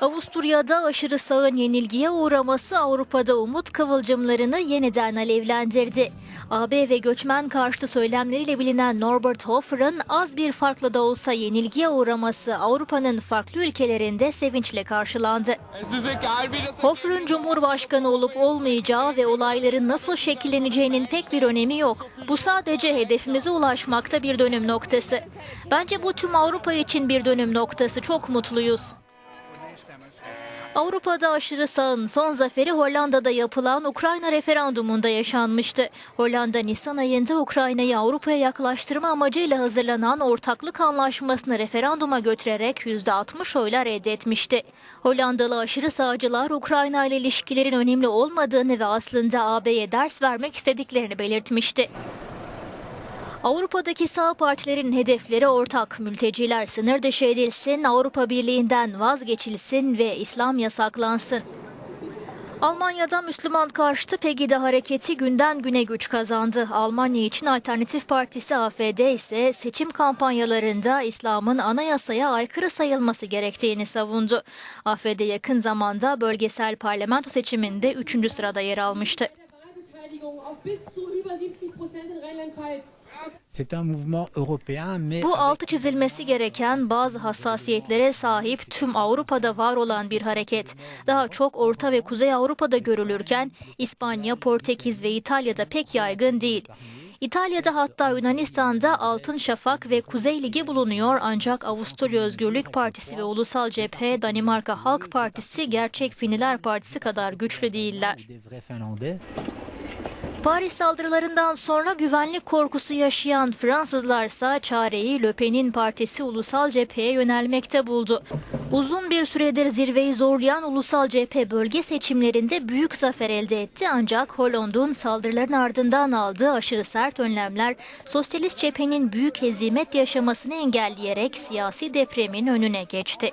Avusturya'da aşırı sağın yenilgiye uğraması Avrupa'da umut kıvılcımlarını yeniden alevlendirdi. AB ve göçmen karşıtı söylemleriyle bilinen Norbert Hofer'ın az bir farkla da olsa yenilgiye uğraması Avrupa'nın farklı ülkelerinde sevinçle karşılandı. Hofer'ın Cumhurbaşkanı olup olmayacağı ve olayların nasıl şekilleneceğinin pek bir önemi yok. Bu sadece hedefimize ulaşmakta bir dönüm noktası. Bence bu tüm Avrupa için bir dönüm noktası. Çok mutluyuz. Avrupa'da aşırı sağın son zaferi Hollanda'da yapılan Ukrayna referandumunda yaşanmıştı. Hollanda Nisan ayında Ukrayna'yı Avrupa'ya yaklaştırma amacıyla hazırlanan ortaklık anlaşmasını referanduma götürerek %60 oyla reddetmişti. Hollandalı aşırı sağcılar Ukrayna ile ilişkilerin önemli olmadığını ve aslında AB'ye ders vermek istediklerini belirtmişti. Avrupa'daki sağ partilerin hedefleri ortak. Mülteciler sınır dışı edilsin, Avrupa Birliği'nden vazgeçilsin ve İslam yasaklansın. Almanya'da Müslüman karşıtı Pegida hareketi günden güne güç kazandı. Almanya için Alternatif Partisi AFD ise seçim kampanyalarında İslam'ın anayasaya aykırı sayılması gerektiğini savundu. AFD yakın zamanda bölgesel parlamento seçiminde 3. sırada yer almıştı. Bu altı çizilmesi gereken bazı hassasiyetlere sahip tüm Avrupa'da var olan bir hareket. Daha çok Orta ve Kuzey Avrupa'da görülürken İspanya, Portekiz ve İtalya'da pek yaygın değil. İtalya'da hatta Yunanistan'da Altın Şafak ve Kuzey Ligi bulunuyor ancak Avusturya Özgürlük Partisi ve Ulusal Cephe, Danimarka Halk Partisi, Gerçek Finiler Partisi kadar güçlü değiller. Paris saldırılarından sonra güvenlik korkusu yaşayan Fransızlarsa çareyi Le Pen'in partisi Ulusal Cephe'ye yönelmekte buldu. Uzun bir süredir zirveyi zorlayan Ulusal Cephe bölge seçimlerinde büyük zafer elde etti ancak Hollande'un saldırıların ardından aldığı aşırı sert önlemler Sosyalist Cephe'nin büyük hezimet yaşamasını engelleyerek siyasi depremin önüne geçti.